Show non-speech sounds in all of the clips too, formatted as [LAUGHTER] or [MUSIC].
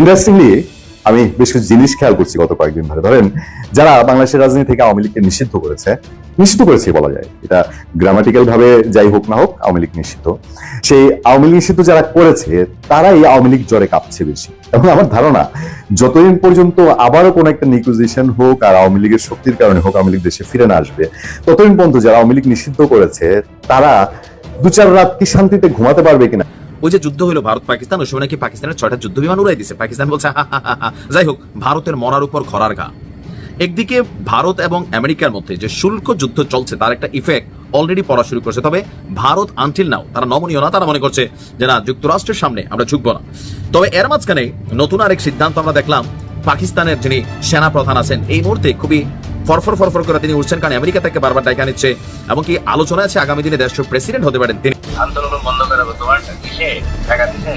Interestingly আমি বেশ কিছু জিনিস খেয়াল করছি গত কয়েকদিন ধরে। ধরেন, যারা বাংলাদেশের রাজনীতি থেকে আওয়ামী লীগকে নিষিদ্ধ করেছে নিষিদ্ধ করেছে বলা যায়। এটা গ্রামাটিক্যাল ভাবে যাই হোক না হোক, আওয়ামী লীগ নিষিদ্ধ। সেই আওয়ামী লীগ নিষিদ্ধ যারা করেছে, তারাই আওয়ামী লীগ জ্বরে কাঁপছে বেশি। এবং আমার ধারণা, যতদিন পর্যন্ত আবারও কোনো একটা নিকুজিশন হোক আর আওয়ামী লীগের শক্তির কারণে হোক, আওয়ামী লীগ দেশে ফিরে না আসবে, ততদিন পর্যন্ত যারা আওয়ামী লীগ নিষিদ্ধ করেছে, তারা দু চার রাত কি শান্তিতে ঘুমাতে পারবে কিনা ওই যে যুদ্ধ হলো ভারত, পাকিস্তান, ওই সময় নাকি পাকিস্তানের ছয়টা যুদ্ধ বিমান উড়াই দিছে। পাকিস্তান বলছে। যাই হোক, ভারতের মরার উপর খরার গা। একদিকে ভারত এবং আমেরিকার মধ্যে যে শুল্ক যুদ্ধ চলছে, তার একটা ইফেক্ট অলরেডি পড়া শুরু করছে। তবে ভারত আনটিল নাও তারা নমনীয় না, তারা মনে করছে যে, না, যুক্তরাষ্ট্রের সামনে আমরা ঝুঁকবো না। তবে এর মাঝখানে নতুন আরেক সিদ্ধান্ত আমরা দেখলাম, পাকিস্তানের যিনি সেনা প্রধান আছেন, এই মুহূর্তে খুবই ফরফর ফরফর করে তিনি উঠছেন। কারণ আমেরিকা থেকে বারবার ডাকা নিচ্ছে এমনকি আলোচনা আছে, আগামী দিনে দেশের প্রেসিডেন্ট হতে পারেন তিনি। আন্দোলন বন্ধ করাবো তোমার দিছে টাকা দিছে?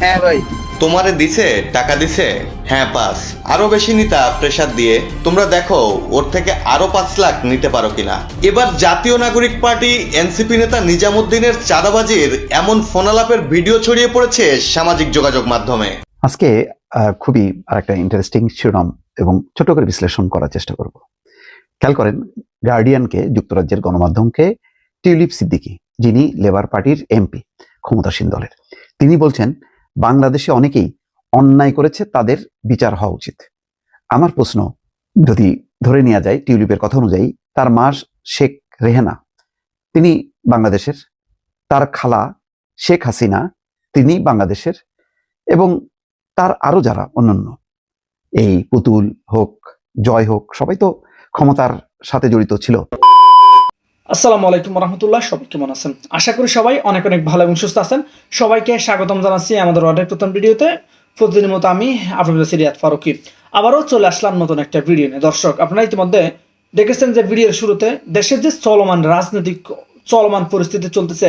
হ্যাঁ ভাই। তোমারে দিছে? টাকা দিছে? হ্যাঁ পাস। আরও বেশি নিতা প্রেসার দিয়ে। তোমরা দেখো ওর থেকে আরও পাঁচ লাখ নিতে পারো কিনা। এবার জাতীয় নাগরিক পার্টি এনসিপি নেতা নিজামুদ্দিনের চাঁদাবাজির এমন ফোনালাপের ভিডিও ছড়িয়ে পড়েছে সামাজিক যোগাযোগ মাধ্যমে। আজকে আহ, খুবই আর একটা ইন্টারেস্টিং শিরোনাম এবং ছোট করে বিশ্লেষণ করার চেষ্টা করব। খেয়াল করেন গার্ডিয়ানকে যুক্তরাজ্যের গণমাধ্যমকে টিউলিপ সিদ্দিকি, যিনি লেবার পার্টির এমপি, ক্ষমতাসীন দলের। তিনি বলছেন, বাংলাদেশে অনেকেই অন্যায় করেছে, তাদের বিচার হওয়া উচিত। আমার প্রশ্ন, যদি ধরে নেওয়া যায় টিউলিপের কথা অনুযায়ী, তার মা শেখ রেহেনা, তিনি বাংলাদেশের। তার খালা শেখ হাসিনা, তিনি বাংলাদেশের। এবং তার আরও যারা অন্যান্য, এই পুতুল হোক, জয় হোক, সবাই তো ক্ষমতার সাথে জড়িত ছিল। আসসালামু আলাইকুম রহমতুল্লাহ, সবাই কেমন আছেন? আশা করি সবাই অনেক অনেক ভালো এবং সুস্থ আছেন। সবাইকে স্বাগতম জানাচ্ছি আমাদের অর্ডার প্রথম ভিডিওতে। প্রতিদিনের মতো আমি আপনাদের সিরিয়াত ফারুকি। আবারও চলে আসলাম নতুন একটা ভিডিও নিয়ে। দর্শক, আপনারা ইতিমধ্যে দেখেছেন যে ভিডিওর শুরুতে দেশের যে চলমান রাজনৈতিক, চলমান পরিস্থিতি চলতেছে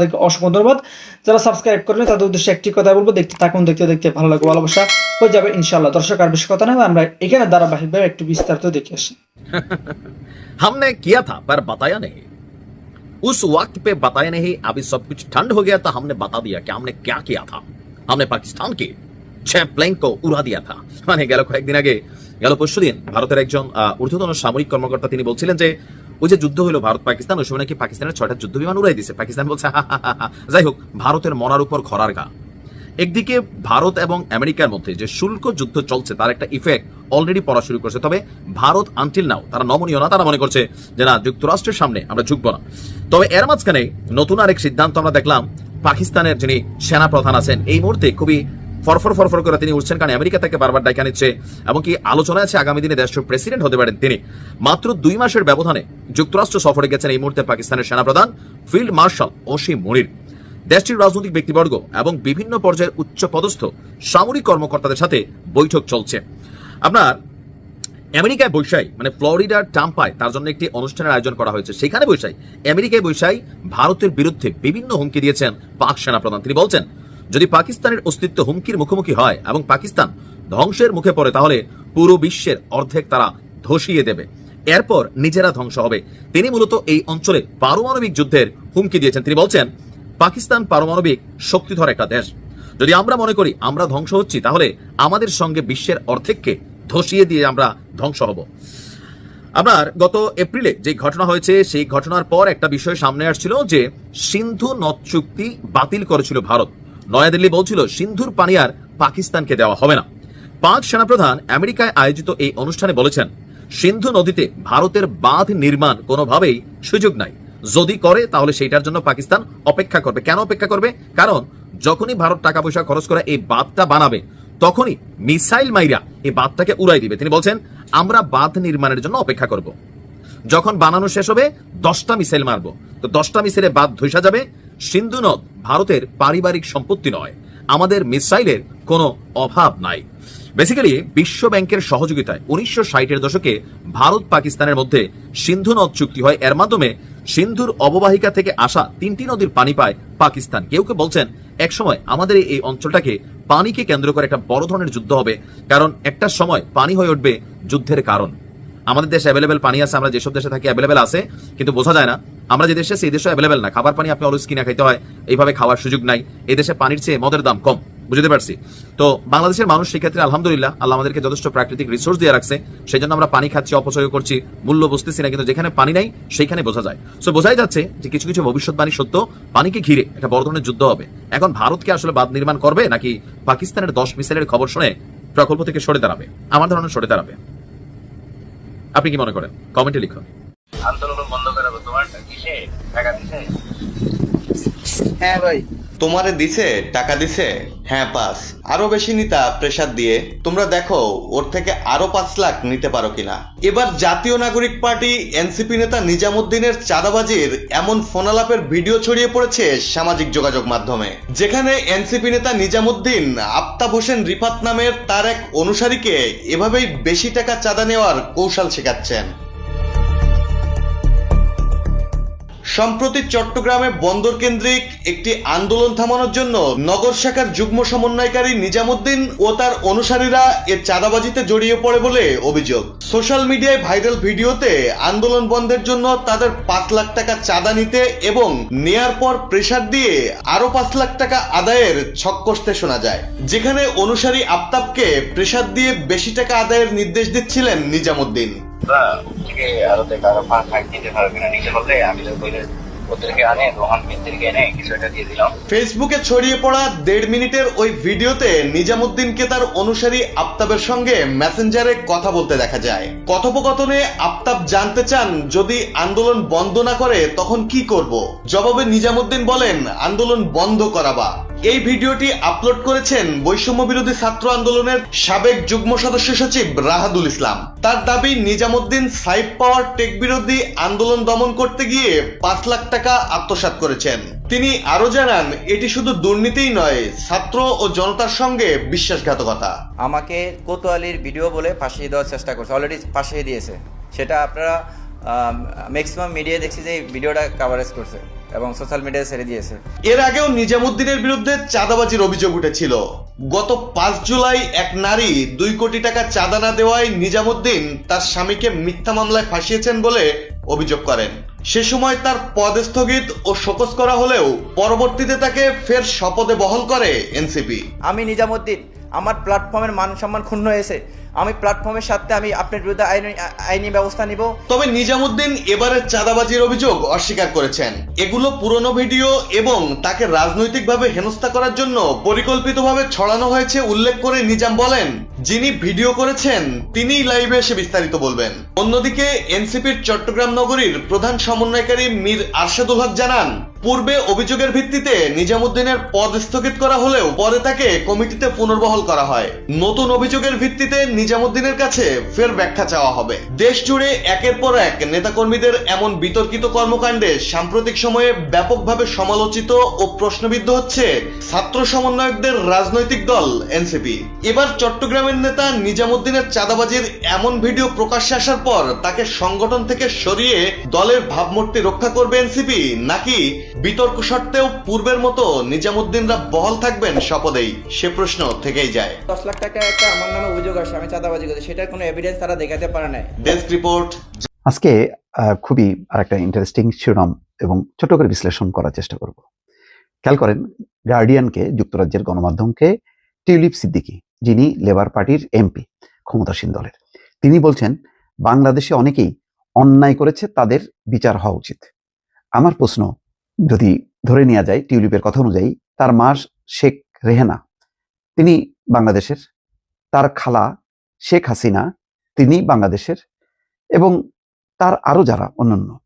তাদেরকে অসংখ্য ধন্যবাদ যারা সাবস্ক্রাইব করেন তাদের উদ্দেশ্যে একটি কথা বলবো দেখতে থাকুন দেখতে দেখতে ভালো লাগবে ভালোবাসা হয়ে যাবে ইনশাল্লাহ দর্শক আর বেশি কথা নয় আমরা এখানে ধারাবাহিকভাবে একটু বিস্তারিত দেখে আসি [LAUGHS] हमने किया था पर बताया नहीं उस वक्त पे बताया नहीं अभी सब कुछ ठंड हो गया था हमने बता दिया कि हमने क्या किया था हमने पाकिस्तान के छह প্লেন को উড়া দিয়া था মানে গেল কয়েকদিন আগে গেল পরশু দিন ভারতের একজন আহ, ঊর্ধ্বতন সামরিক কর্মকর্তা তিনি বলছিলেন যে ওই যে যুদ্ধ হলো ভারত পাকিস্তান, ওই সময় নাকি পাকিস্তানের ছয়টা যুদ্ধ বিমান উড়াই দিছে। পাকিস্তান বলছে। যাই হোক, ভারতের মরার উপর খরার গা। একদিকে ভারত এবং আমেরিকার মধ্যে যে শুল্ক যুদ্ধ চলছে, তার একটা ইফেক্ট অলরেডি পড়া শুরু করছে। তবে ভারত আনটিল নাও তারা নমনীয় না, তারা মনে করছে যে, না, যুক্তরাষ্ট্রের সামনে আমরা ঝুঁকবো না। তবে এর মাঝখানে নতুন আরেক সিদ্ধান্ত আমরা দেখলাম, পাকিস্তানের যিনি সেনা প্রধান আছেন, এই মুহূর্তে খুবই ফরফর ফরফর করে তিনি উঠছেন কারণ আমেরিকা থেকে বারবার ডাকা নিচ্ছে। এমনকি আলোচনা আছে আগামী দিনে দেশের প্রেসিডেন্ট হতে পারেন তিনি। মাত্র দুই মাসের ব্যবধানে যুক্তরাষ্ট্র সফরে গেছেন এই মুহূর্তে পাকিস্তানের সেনাপ্রধান ফিল্ড মার্শাল অসীম মনির। দেশটির রাজনৈতিক ব্যক্তিবর্গ এবং বিভিন্ন পর্যায়ের উচ্চ পদস্থ সামরিক কর্মকর্তাদের সাথে বৈঠক চলছে। আপনার আমেরিকায় বৈশাই মানে ফ্লোরিডার টাম্পায় তার জন্য একটি অনুষ্ঠানের আয়োজন করা হয়েছে। সেখানে বৈশাই, আমেরিকায় বৈশাই ভারতের বিরুদ্ধে বিভিন্ন হুমকি দিয়েছেন পাক সেনাপ্রধান। তিনি বলছেন যদি পাকিস্তানের অস্তিত্ব হুমকির মুখোমুখি হয় এবং পাকিস্তান ধ্বংসের মুখে পড়ে, তাহলে পুরো বিশ্বের অর্ধেক তারা ধসিয়ে দেবে। এরপর নিজেরা ধ্বংস হবে। তিনি মূলত এই অঞ্চলে পারমাণবিক যুদ্ধের হুমকি দিয়েছেন। তিনি বলছেন, পাকিস্তান পারমাণবিক শক্তিধর একটা দেশ। যদি আমরা মনে করি আমরা ধ্বংস হচ্ছি, তাহলে আমাদের সঙ্গে বিশ্বের অর্ধেককে ধসিয়ে দিয়ে আমরা ধ্বংস হব। আপনার গত এপ্রিলে যে ঘটনা হয়েছে, সেই ঘটনার পর একটা বিষয় সামনে আসছিল যে সিন্ধু নদ চুক্তি বাতিল করেছিল ভারত। নয়াদিল্লি বলছিল, সিন্ধুর পানি আর পাকিস্তানকে দেওয়া হবে না। পাক সেনাপ্রধান আমেরিকায় আয়োজিত এই অনুষ্ঠানে বলেছেন, সিন্ধু নদীতে ভারতের বাঁধ নির্মাণ কোনোভাবেই সুযোগ নাই। যদি করে, তাহলে সেইটার জন্য পাকিস্তান অপেক্ষা করবে। কেন অপেক্ষা করবে? কারণ, যখনই ভারত টাকা পয়সা খরচ করে এই বাঁধটা বানাবে, তখনই মিসাইল মাইরা এই বাঁধটাকে উড়াই দিবে। তিনি বলছেন, আমরা বাঁধ নির্মাণের জন্য অপেক্ষা করব। যখন বানানো শেষ হবে, দশটা মিসাইল মারবো। তো দশটা মিসাইলে বাদ ধসা যাবে সিন্ধু নদ ভারতের পারিবারিক সম্পত্তি নয়। আমাদের মিসাইলের কোনো অভাব নাই। বেসিক্যালি বিশ্ব ব্যাংকের সহযোগিতায় উনিশশো ষাটের দশকে ভারত পাকিস্তানের মধ্যে সিন্ধু নদ চুক্তি হয়। এর মাধ্যমে সিন্ধুর অববাহিকা থেকে আসা তিনটি নদীর পানি পায় পাকিস্তান। কেউ কেউ বলছেন, একসময় আমাদের এই অঞ্চলটাকে পানিকে কেন্দ্র করে একটা বড় ধরনের যুদ্ধ হবে, কারণ একটা সময় পানি হয়ে উঠবে যুদ্ধের কারণ। আমাদের দেশে অ্যাভেলেবেল পানি আছে, আমরা যেসব দেশে থাকি অ্যাভেলেবেল আছে, কিন্তু বোঝা যায় না। আমরা যে দেশে, সেই দেশে অ্যাভেলেবেল না। খাবার পানি আপনি অলওয়েজ কিনা খাইতে হয়, এইভাবে খাওয়ার সুযোগ নাই। এই দেশে পানির চেয়ে মদের দাম কম, বুঝতে পারছি? তো বাংলাদেশের মানুষ সেক্ষেত্রে আলহামদুলিল্লাহ, আল্লাহ আমাদেরকে যথেষ্ট প্রাকৃতিক রিসোর্স দিয়ে রাখছে সেই জন্য আমরা পানি খাচ্ছি অপচয় করছি, মূল্য বুঝতেছি না, কিন্তু যেখানে পানি নাই, সেইখানে বোঝা যায়। সো বোঝাই যাচ্ছে যে কিছু কিছু ভবিষ্যৎবাণী সত্য, পানিকে ঘিরে একটা বড় ধরনের যুদ্ধ হবে। এখন ভারতকে আসলে বাদ নির্মাণ করবে, নাকি পাকিস্তানের দশ মিসাইলের খবর শুনে প্রকল্প থেকে সরে দাঁড়াবে? আমার ধারণা সরে দাঁড়াবে। আপনি কি মনে করেন? কমেন্টে লিখুন। আন্দোলন বন্ধ করে তোমার কিসে? টাকা দিছে? হ্যাঁ ভাই। তোমারে দিছে, টাকা দিছে? হ্যাঁ পাস। আরও বেশি নিতা প্রেসার দিয়ে। তোমরা দেখো, ওর থেকে আরও পাঁচ লাখ নিতে পারো কিনা। এবার জাতীয় নাগরিক পার্টি এনসিপি নেতা নিজামুদ্দিনের চাঁদাবাজির এমন ফোনালাপের ভিডিও ছড়িয়ে পড়েছে সামাজিক যোগাযোগ মাধ্যমে। যেখানে এনসিপি নেতা নিজামুদ্দিন, আফতাব হোসেন রিফাত নামের তার এক অনুসারীকে এভাবেই বেশি টাকা চাঁদা নেওয়ার কৌশল শেখাচ্ছেন। সম্প্রতি চট্টগ্রামে বন্দর কেন্দ্রিক একটি আন্দোলন থামানোর জন্য নগর শাখার যুগ্ম সমন্বয়কারী নিজামুদ্দিন ও তার অনুসারীরা এর চাঁদাবাজিতে জড়িয়ে পড়ে বলে অভিযোগ। সোশ্যাল মিডিয়ায় ভাইরাল ভিডিওতে আন্দোলন বন্ধের জন্য তাদের পাঁচ লাখ টাকা চাঁদা নিতে এবং নেয়ার পর প্রেসার দিয়ে আরও পাঁচ লাখ টাকা আদায়ের ছক কষতে শোনা যায়। যেখানে অনুসারী আফতাবকে প্রেসার দিয়ে বেশি টাকা আদায়ের নির্দেশ দিচ্ছিলেন নিজামুদ্দিন। ওরা থেকে আরও থেকে আরও পাঁচ লাখ দিতে পারবে না আমি তো ওদেরকে আনে, রোহান মিস্ত্রিকে এনে কিছু একটা দিয়ে দিলাম। ফেসবুকে ছড়িয়ে পড়া দেড় মিনিটের ওই ভিডিওতে নিজামুদ্দিনকে তার অনুসারী আফতাবের সঙ্গে মেসেঞ্জারে কথা বলতে দেখা যায়। কথোপকথনে আফতাব জানতে চান, যদি আন্দোলন বন্ধ না করে তখন কি করব? জবাবে নিজামুদ্দিন বলেন, আন্দোলন বন্ধ করাবা। এই ভিডিওটি আপলোড করেছেন বৈষম্য বিরোধী ছাত্র আন্দোলনের সাবেক যুগ্ম সদস্য সচিব রাহাদুল ইসলাম। তার দাবি, নিজামুদ্দিন সাইব পাওয়ার টেক বিরোধী আন্দোলন দমন করতে গিয়ে পাঁচ লাখ টাকা আত্মসাৎ করেছেন। তিনি আরও জানান, এটি শুধু দুর্নীতিই নয়, ছাত্র ও জনতার সঙ্গে বিশ্বাসঘাতকতা। আমাকে কোতোয়ালির ভিডিও বলে ফাঁসিয়ে দেওয়ার চেষ্টা করছে অলরেডি ফাঁসিয়ে দিয়েছে। সেটা আপনারা ম্যাক্সিমাম মিডিয়ায় দেখছি যে ভিডিওটা কাভারেজ করছে এবং সোশ্যাল মিডিয়ায় ছেড়ে দিয়েছে। এর আগেও নিজামুদ্দিনের বিরুদ্ধে চাঁদাবাজির অভিযোগ উঠেছিল। গত পাঁচ জুলাই এক নারী দুই কোটি টাকা চাঁদা না দেওয়ায় নিজামুদ্দিন তার স্বামীকে মিথ্যা মামলায় ফাঁসিয়েছেন বলে অভিযোগ করেন। সে সময় তার পদ স্থগিত ও শোকজ করা হলেও পরবর্তীতে তাকে ফের শপথে বহল করে এনসিপি। আমি নিজামুদ্দিন আমার প্ল্যাটফর্মের মান সম্মান ক্ষুণ্ণ হয়েছে। আমি প্ল্যাটফর্মের সাথে আমি আপনার বিরুদ্ধে আইনি আইনি ব্যবস্থা নিব। তবে নিজামুদ্দিন এবারে চাঁদাবাজির অভিযোগ অস্বীকার করেছেন। এগুলো পুরনো ভিডিও এবং তাকে রাজনৈতিকভাবে হেনস্থা করার জন্য পরিকল্পিতভাবে ছড়ানো হয়েছে, উল্লেখ করে নিজাম বলেন। যিনি ভিডিও করেছেন, তিনিই লাইভে এসে বিস্তারিত বলবেন। অন্যদিকে এনসিপির চট্টগ্রাম নগরীর প্রধান সমন্বয়কারী মীর আরশাদুল হক জানান, পূর্বে অভিযোগের ভিত্তিতে নিজামুদ্দিনের পদ স্থগিত করা হলেও পরে তাকে কমিটিতে পুনর্বহাল করা হয়। নতুন অভিযোগের ভিত্তিতে নিজামুদ্দিনের কাছে ফের ব্যাখ্যা চাওয়া হবে। দেশ জুড়ে একের পর এক নেতাকর্মীদের এমন বিতর্কিত কর্মকাণ্ডে সাম্প্রতিক সময়ে ব্যাপকভাবে সমালোচিত ও প্রশ্নবিদ্ধ হচ্ছে ছাত্র সমন্বয়কদের রাজনৈতিক দল এনসিপি। এবার চট্টগ্রামের নেতা নিজামুদ্দিনের চাঁদাবাজির এমন ভিডিও প্রকাশ্যে আসার পর তাকে সংগঠন থেকে সরিয়ে দলের ভাবমূর্তি রক্ষা করবে এনসিপি। নাকি বিতর্ক সত্ত্বেও পূর্বের মতো নিজামুদ্দিনরা বহাল থাকবেন শপথেই? সে প্রশ্ন থেকেই যায়। দশ লাখ টাকা একটা আমার নামে অভিযোগ আসে আমি চাঁদাবাজি করছি। সেটার কোনো এভিডেন্স তারা দেখাতে পারে নাই। ডেস্ক রিপোর্ট আজকে আহ, খুবই আর একটা ইন্টারেস্টিং শিরোনাম এবং ছোট করে বিশ্লেষণ করার চেষ্টা করব। খেয়াল করেন গার্ডিয়ানকে যুক্তরাজ্যের গণমাধ্যমকে টিউলিপ সিদ্দিকি যিনি লেবার পার্টির এমপি ক্ষমতাসীন দলের। তিনি বলছেন, বাংলাদেশে অনেকেই অন্যায় করেছে, তাদের বিচার হওয়া উচিত। আমার প্রশ্ন, যদি ধরে নেওয়া যায় টিউলিপের কথা অনুযায়ী, তার মা শেখ রেহেনা, তিনি বাংলাদেশের। তার খালা শেখ হাসিনা, তিনি বাংলাদেশের। এবং তার আরও যারা অন্যান্য,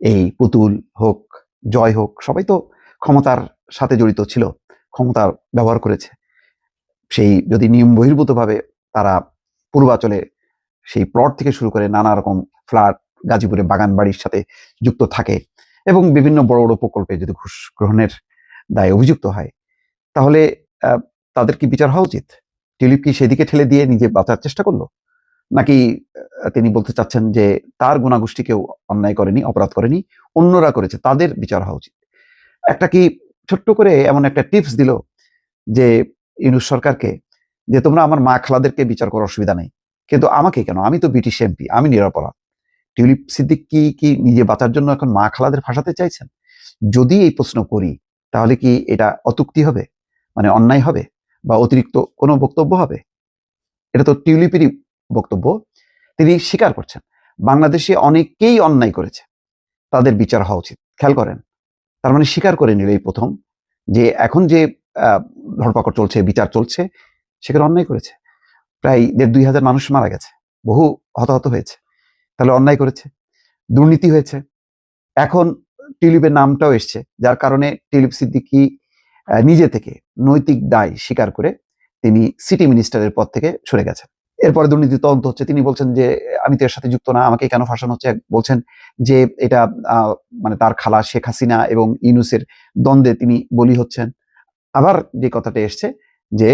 এই পুতুল হোক, জয় হোক, সবাই তো ক্ষমতার সাথে জড়িত ছিল ক্ষমতার ব্যবহার করেছে। সেই যদি নিয়ম বহির্ভূতভাবে তারা পূর্বাচলে সেই প্লট থেকে শুরু করে নানা রকম ফ্ল্যাট গাজীপুরে বাগান বাড়ির সাথে যুক্ত থাকে এবং বিভিন্ন বড় বড় প্রকল্পে যদি ঘুষ গ্রহণের দায়ে অভিযুক্ত হয়, তাহলে তাদের কি বিচার হওয়া উচিত? টিউলিপ কি সেদিকে ঠেলে দিয়ে নিজে বাঁচার চেষ্টা করল? নাকি তিনি বলতে চাচ্ছেন যে তার গোনাগোষ্ঠী কেউ অন্যায় করেনি, অপরাধ করেনি, অন্যরা করেছে, তাদের বিচার হওয়া উচিত। একটা কি ছোট্ট করে এমন একটা টিপস দিল যে ইউনুস সরকারকে যে তোমরা আমার মা খালাদেরকে বিচার করার অসুবিধা নেই। কিন্তু আমাকে কেন? আমি তো ব্রিটিশ এমপি, আমি নিরাপরাধ। টিউলিপ সিদ্দিক কি কি নিজে বাঁচার জন্য এখন মা খালাদের ফাঁসাতে চাইছেন? যদি এই প্রশ্ন করি, তাহলে কি এটা অতুক্তি হবে? মানে অন্যায় হবে? বা অতিরিক্ত কোনো বক্তব্য হবে? এটা তো টিউলিপেরই বক্তব্য। তিনি স্বীকার করছেন, বাংলাদেশে অনেকেই অন্যায় করেছে। তাদের বিচার হওয়া উচিত। খেয়াল করেন, তার মানে স্বীকার করে নিল এই প্রথম যে এখন যে ধরপাকড় চলছে, বিচার চলছে, সেখানে অন্যায় করেছে। প্রায় দেড় দুই হাজার মানুষ মারা গেছে, বহু হতাহত হয়েছে, তাহলে অন্যায় করেছে, দুর্নীতি হয়েছে। এখন টিউলিপের নামটাও এসছে, যার কারণে টিউলিপ সিদ্দিকি নিজে থেকে নৈতিক দায় স্বীকার করে তিনি সিটি মিনিস্টারের পদ থেকে সরে গেছেন। এরপরে দুর্নীতি তদন্ত হচ্ছে, তিনি বলছেন যে, আমি তো এর সাথে যুক্ত না, আমাকে কেন ফাঁসানো হচ্ছে? বলছেন যে, এটা মানে তার খালা শেখ হাসিনা এবং ইউনুসের দ্বন্দ্বে তিনি বলি হচ্ছেন। আবার যে কথাটা এসছে যে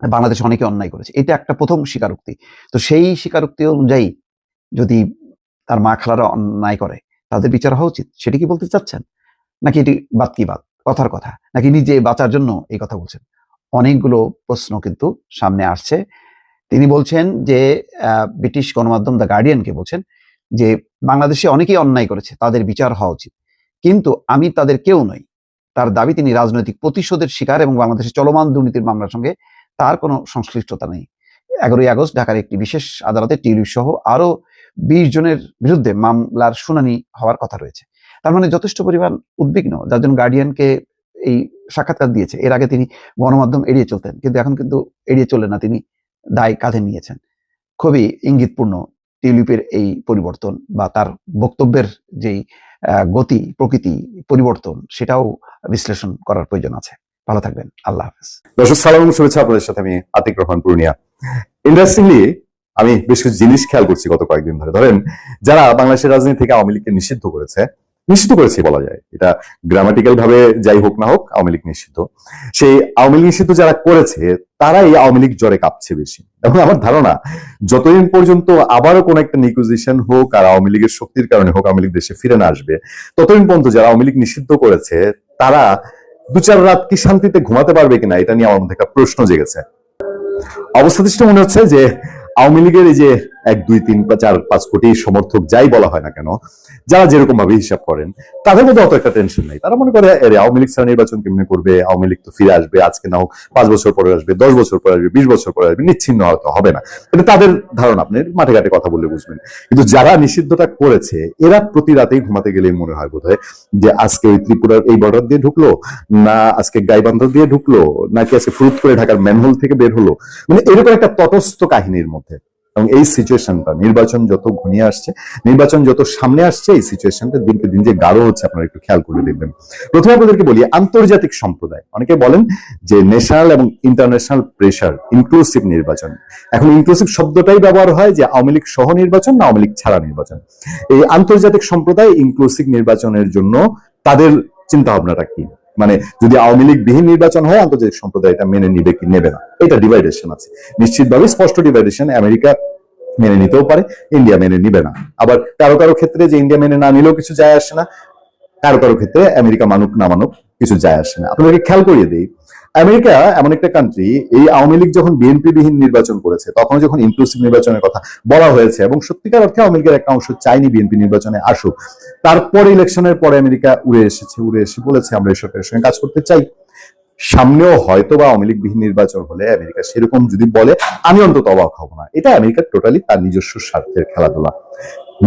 বাংলাদেশ অনেকে অন্যায় করেছে, এটা একটা প্রথম স্বীকারোক্তি। তো সেই স্বীকারোক্তি অনুযায়ী যদি তার মা খালারা অন্যায় করে, তাদের বিচার হওয়া উচিত? সেটি কি বলতে চাচ্ছেন? নাকি এটি বাদ কি বাদ? কথার কথা। নাকি নিজে বাঁচার জন্য এই কথা বলছেন? অনেকগুলো প্রশ্ন কিন্তু সামনে আসছে। তিনি বলছেন যে ব্রিটিশ গণমাধ্যম দ্য গার্ডিয়ানকে বলছেন যে, বাংলাদেশে অনেকেই অন্যায় করেছে, তাদের বিচার হওয়া উচিত। কিন্তু আমি তাদের কেউ নই। তার দাবি তিনি রাজনৈতিক প্রতিশোধের শিকার এবং বাংলাদেশের চলমান দুর্নীতির মামলার সঙ্গে তার কোনো সংশ্লিষ্টতা নেই। এগারোই আগস্ট ঢাকার একটি বিশেষ আদালতে টিউলিপ সহ আরও বিশ জনের বিরুদ্ধে মামলার শুনানি হওয়ার কথা রয়েছে। তার মানে যথেষ্ট পরিমাণ উদ্বিগ্ন, যার জন্য গার্ডিয়ানকে এই সাক্ষাৎকার দিয়েছে। এর আগে তিনি গণমাধ্যম এড়িয়ে চলতেন, কিন্তু এখন কিন্তু এড়িয়ে চললেন না, তিনি দায় কাঁধে নিয়েছেন। খুবই ইঙ্গিতপূর্ণ টিউলিপের এই পরিবর্তন বা তার বক্তব্যের যেই গতি, প্রকৃতি, পরিবর্তন, সেটাও বিশ্লেষণ করার প্রয়োজন আছে। ভালো থাকবেন। আল্লাহ হাফেজ। দর্শক, সালাম শুভেচ্ছা আপনাদের সাথে আমি আতিক রহমান পূর্ণিয়া। ইন্টারেস্টিংলি আমি বেশ কিছু জিনিস খেয়াল করছি গত কয়েকদিন ধরে। ধরেন, যারা বাংলাদেশের রাজনীতি থেকে আওয়ামী লীগকে নিষিদ্ধ করেছে নিষিদ্ধ করেছে বলা যায়। এটা গ্রামাটিক্যাল ভাবে যাই হোক না হোক, আওয়ামী লীগ নিষিদ্ধ সেই আওয়ামী লীগ নিষিদ্ধ যারা করেছে, তারাই আওয়ামী লীগ জ্বরে কাঁপছে বেশি। এবং আমার ধারণা, যতদিন পর্যন্ত আবারও কোন একটা নিকুজিশন হোক আর আওয়ামী লীগের শক্তির কারণে হোক আওয়ামী লীগ দেশে ফিরে না আসবে, ততদিন পর্যন্ত যারা আওয়ামী লীগ নিষিদ্ধ করেছে, তারা দু চার রাত কি শান্তিতে ঘুমাতে পারবে কিনা, এটা নিয়ে আমার মধ্যে একটা প্রশ্ন জেগেছে। অবস্থা দৃষ্টি মনে হচ্ছে যে আওয়ামী লীগের এই যে এক, দুই, তিন চার, পাঁচ কোটি সমর্থক যাই বলা হয় না কেন, যারা যেরকম ভাবে হিসাব করেন, তাদের মধ্যে অত একটা টেনশন নেই। তারা মনে করে আওয়ামী লীগ ছাড়া নির্বাচন কেমনে করবে? আওয়ামী লীগ তো ফিরে আসবে, আজকে না হোক পাঁচ বছর পরে আসবে, দশ বছর পরে আসবে, বিশ বছর পরে আসবে, নিচ্ছিন্ন হয়তো হবে না। এটা তাদের ধারণা, আপনি মাঠে ঘাটে কথা বলে বুঝবেন। কিন্তু যারা নিষিদ্ধটা করেছে, এরা প্রতি রাতেই ঘুমাতে গেলেই মনে হয় বোধহয় যে, আজকে ওই ত্রিপুরার এই বর্ডার দিয়ে ঢুকলো? না, আজকে গাইবান্ধা দিয়ে ঢুকলো? নাকি আজকে ফুরুত করে ঢাকার ম্যানহোল থেকে বের হলো? মানে এরকম একটা তটস্থ কাহিনীর মধ্যে। এবং এই সিচুয়েশনটা নির্বাচন যত ঘনিয়ে আসছে, নির্বাচন যত সামনে আসছে, এই সিচুয়েশনটা দিনকে দিন যে গাঢ় হচ্ছে, আপনারা একটু খেয়াল করে দেখবেন। প্রথমে আপনাদেরকে বলি, আন্তর্জাতিক সম্প্রদায়। অনেকে বলেন যে ন্যাশনাল এবং ইন্টারন্যাশনাল প্রেশার ইনক্লুসিভ নির্বাচন। এখন ইনক্লুসিভ শব্দটাই ব্যবহার হয় যে আওয়ামী লীগ সহ নির্বাচন না আওয়ামী লীগ ছাড়া নির্বাচন। এই আন্তর্জাতিক সম্প্রদায় ইনক্লুসিভ নির্বাচনের জন্য তাদের চিন্তা ভাবনাটা কি? মানে যদি আওয়ামী লীগ বিহীন নির্বাচন হয় আন্তর্জাতিক সম্প্রদায় এটা মেনে নিবে কি নেবে না? এটা ডিভাইডেশন আছে। নিশ্চিতভাবে স্পষ্ট ডিভাইডেশন আমেরিকা মেনে নিতেও পারে, ইন্ডিয়া মেনে নিবে না। আবার কারও কারও ক্ষেত্রে যে ইন্ডিয়া মেনে না নিলেও কিছু যায় আসে না, কারও কারও ক্ষেত্রে আমেরিকা মানুক না মানুক, কিছু যায় আসে না। আপনাকে খেয়াল করিয়ে দিই আমেরিকা এমন একটা কান্ট্রি এই আওয়ামী লীগ যখন বিএনপি বিহীন নির্বাচন করেছে তখন যখন ইনক্লুসিভ নির্বাচনের কথা বলা হয়েছে এবং সত্যিকার অর্থে আওয়ামী লীগের একটা অংশ চাইনি বিএনপি নির্বাচনে আসুক, তারপরে ইলেকশনের পরে আমেরিকা উড়ে এসেছে, উড়ে এসে বলেছে, আমরা এই সরকারের সঙ্গে কাজ করতে চাই। সামনেও হয়তো বা আওয়ামী লীগ বিহীন নির্বাচন হলে আমেরিকা সেরকম যদি বলে, আমি অন্তত অবাক হব না। এটা আমেরিকার টোটালি তার নিজস্ব স্বার্থের খেলাধুলা।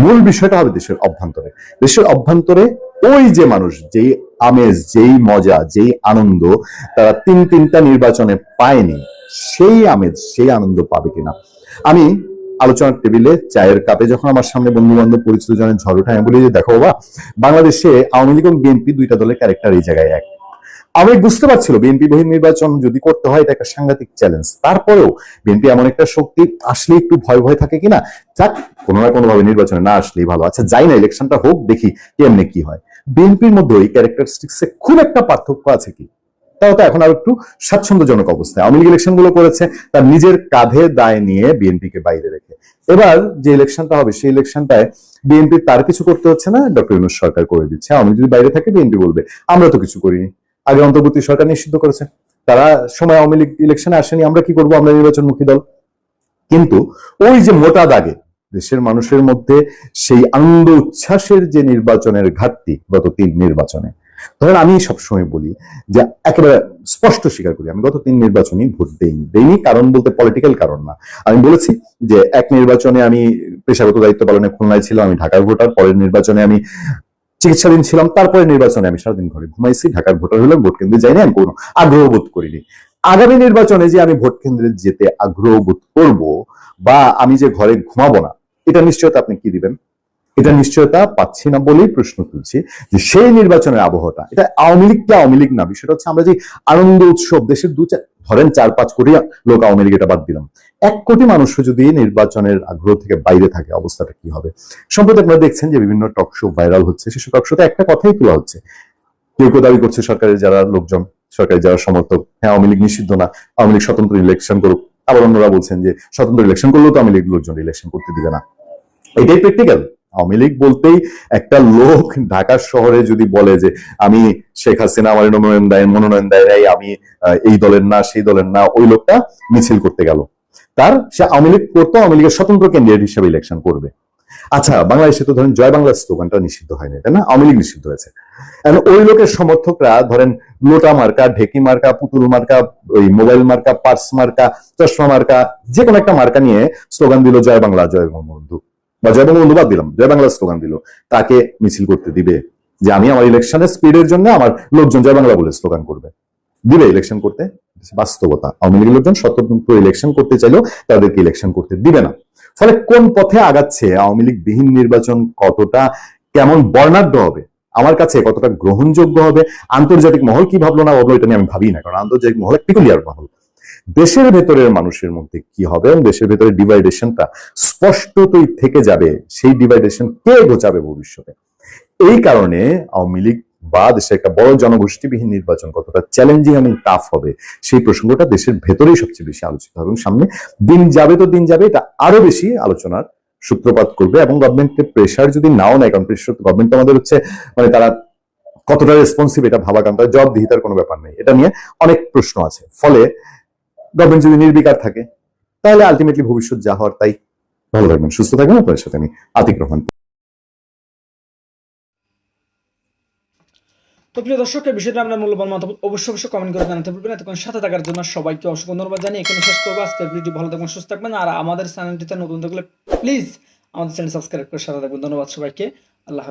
মূল বিষয়টা হবে দেশের অভ্যন্তরে। দেশের অভ্যন্তরে ওই যে মানুষ, যেই আমেজ যেই মজা, যেই আনন্দ তারা তিন তিনটা নির্বাচনে পায়নি, সেই আমেজ সেই আনন্দ পাবে কিনা? আমি আলোচনার টেবিলে চায়ের কাপে যখন আমার সামনে বন্ধু বান্ধব পরিচিত জনের ঝড় উঠে আমি বলি যে দেখো বাবা, বাংলাদেশে আওয়ামী লীগ এবং বিএনপি দুইটা দলের ক্যারেক্টার এই জায়গায় এক। আমি বুঝতে পারছিল বিএনপি বহির নির্বাচন যদি করতে হয়, এটা একটা সাংঘাতিক চ্যালেঞ্জ তারপরেও বিএনপি এমন একটা শক্তি, আসলে একটু ভয় ভয় থাকে কিনা? যাক, কোনো না কোনো ভাবে নির্বাচনে না আসলেই ভালো। আচ্ছা যাই না ইলেকশনটা হোক, দেখি কেমনে কি হয়। বিএনপির মধ্যে এই ক্যারেক্টারিস্টিক্সে খুব একটা পার্থক্য আছে কি? তাও তো এখন আর একটু স্বাচ্ছন্দ্যজনক অবস্থায়। আওয়ামী লীগ ইলেকশনগুলো করেছে, তার নিজের কাঁধে দায় নিয়ে বিএনপিকে বাইরে রেখে। এবার যে ইলেকশনটা হবে, সেই ইলেকশনটায় বিএনপি তার কিছু করতে হচ্ছে না, ডক্টর ইউনুস সরকার করে দিচ্ছে। আওয়ামী যদি বাইরে থাকে, বিএনপি বলবে, আমরা তো কিছু করিনি। আগে অন্তর্বর্তী সরকার নিষিদ্ধ করেছে। তারা সময় আওয়ামী লীগ ইলেকশনে আসেনি, আমরা কি করব? আমরা নির্বাচনমুখী দল। কিন্তু ওই যে মোটা দাগে দেশের মানুষের মধ্যে সেই আনন্দ উচ্ছ্বাসের যে নির্বাচনের ঘাটতি গত তিন নির্বাচনে। ধরেন আমি সবসময় বলি যে একেবারে স্পষ্ট স্বীকার করি, আমি গত তিন নির্বাচনই ভোট দেইনি দেইনি কারণ বলতে পলিটিক্যাল কারণ না। আমি বলেছি যে এক নির্বাচনে আমি পেশাগত দায়িত্ব পালনে খুলনায় ছিলাম, আমি ঢাকার ভোটার, পরের নির্বাচনে আমি চিকিৎসাধীন ছিলাম তারপরে নির্বাচনে আমি সারাদিন ঘরে ঘুমাইছি, ঢাকার ভোটার হলাম ভোট কেন্দ্রে যাইনি, আমি কোনো আগ্রহ বোধ করিনি। আগামী নির্বাচনে যে আমি ভোট কেন্দ্রে যেতে আগ্রহ বোধ করব বা আমি যে ঘরে ঘুমাবো না এটা নিশ্চয়তা আপনি কি দিবেন? এটা নিশ্চয়তা পাচ্ছি না বলেই প্রশ্ন তুলছি যে সেই নির্বাচনের আবহাওয়াটা, এটা আওয়ামী লীগ কি আওয়ামী লীগ না? বিষয়টা হচ্ছে আমরা যে আনন্দ উৎসব, দেশের দু চার, ধরেন চার পাঁচ কোটি লোক আওয়ামী লীগ এটা বাদ দিলাম। এক কোটি মানুষও যদি নির্বাচনের আগ্রহ থেকে বাইরে থাকে, অবস্থাটা কি হবে? সম্প্রতি আপনারা দেখছেন যে বিভিন্ন টক শো ভাইরাল হচ্ছে। সেসব টক শোতে একটা কথাই তোলা হচ্ছে। কেউ কেউ দাবি করছে সরকারের যারা লোকজন, সরকারের যারা সমর্থক হ্যাঁ আওয়ামী লীগ নিষিদ্ধ না, আওয়ামী লীগ স্বতন্ত্র ইলেকশন করুক। আবার অন্যরা বলছেন যে স্বতন্ত্র ইলেকশন করলেও তো আওয়ামী লীগ লোকজন ইলেকশন করতে দিবে না। এটাই প্র্যাকটিক্যাল আওয়ামী লীগ বলতেই একটা লোক ঢাকা শহরে যদি বলে যে, আমি শেখ হাসিনা, আমার মনোনয়ন দেয় মনোনয়ন দেয় আমি এই দলের না, সেই দলের না, ওই লোকটা মিছিল করতে গেল। তার সে আওয়ামী লীগ করতো আওয়ামী লীগের স্বতন্ত্র ক্যান্ডিডেট হিসেবে ইলেকশন করবে। আচ্ছা বাংলাদেশে তো ধরেন জয় বাংলা স্লোগানটা নিষিদ্ধ হয়নি, তাই না? আওয়ামী লীগ নিষিদ্ধ হয়েছে। ওই লোকের সমর্থকরা ধরেন লোটা মার্কা, ঢেকি মার্কা, পুতুল মার্কা, ওই মোবাইল মার্কা, পার্স মার্কা, চশমা মার্কা যে কোনো একটা মার্কা নিয়ে স্লোগান দিল, জয় বাংলা, জয় বঙ্গবন্ধু। বা জয় বঙ্গবন্ধু বাদ দিলাম জয় বাংলা স্লোগান দিল, তাকে মিছিল করতে দিবে যে আমি আমার ইলেকশনের স্পিডের জন্য আমার লোকজন জয় বাংলা বলে স্লোগান করবে। দিবে ইলেকশন করতে? বাস্তবতা। আওয়ামী লীগের লোকজন স্বতন্ত্র ইলেকশন করতে চাইলেও তাদেরকে ইলেকশন করতে দিবে না। ফলে কোন পথে আগাচ্ছে আওয়ামী লীগ বিহীন নির্বাচন, কতটা কেমন বর্ণাঢ্য হবে? আমার কাছে কতটা গ্রহণযোগ্য হবে? আন্তর্জাতিক মহল কি ভাবলো না ভাবলো, এটা নিয়ে আমি ভাবি না, কারণ আন্তর্জাতিক মহল পিকুলিয়ার মহল। দেশের ভেতরের মানুষের মধ্যে কি হবে এবং দেশের ভেতরে ডিভাইডেশনটা স্পষ্টতই থেকে যাবে, সেই ডিভাইডেশন কে ঘোচাবে ভবিষ্যতে? এই কারণে আওয়ামী লীগ বা দেশের একটা বড় জনগোষ্ঠীবিহীন নির্বাচন কতটা চ্যালেঞ্জিং এবং টাফ হবে, সেই প্রসঙ্গটা দেশের ভেতরেই সবচেয়ে বেশি আলোচিত হবে। এবং সামনে দিন যাবে তো দিন যাবে, এটা আরও বেশি আলোচনার সূত্রপাত করবে এবং গভর্নমেন্টের প্রেশার যদি নাও নেয়, কারণ প্রেশার গভর্নমেন্ট আমাদের হচ্ছে মানে তারা কতটা রেসপন্সিভ এটা ভাবা কারণ তার জবাবদিহিতার কোনো ব্যাপার নেই। এটা নিয়ে অনেক প্রশ্ন আছে। ফলে গভর্নমেন্ট যদি নির্বিকার থাকে, তাহলে আলটিমেটলি ভবিষ্যৎ যা হওয়ার তাই। ভালো থাকবেন, সুস্থ থাকবেন, আপনার সাথে আমি আতিক রহমান। তো প্রিয় দর্শক, এই বিষয়টা আপনার মূল্যবান মতামত অবশ্যই অবশ্যই কমেন্ট করে জানাতে ভুলবেন এতক্ষণ সাথে থাকার জন্য সবাইকে অসংখ্য ধন্যবাদ জানিয়ে এখানে শেষ করব। আজকের ভিডিও ভালো থাকবেন, সুস্থ থাকবেন। আর আমাদের চ্যানেলটিতে নতুন থাকলে প্লিজ আমাদের চ্যানেল সাবস্ক্রাইব করে সাথে থাকবেন। ধন্যবাদ সবাইকে। আল্লাহ।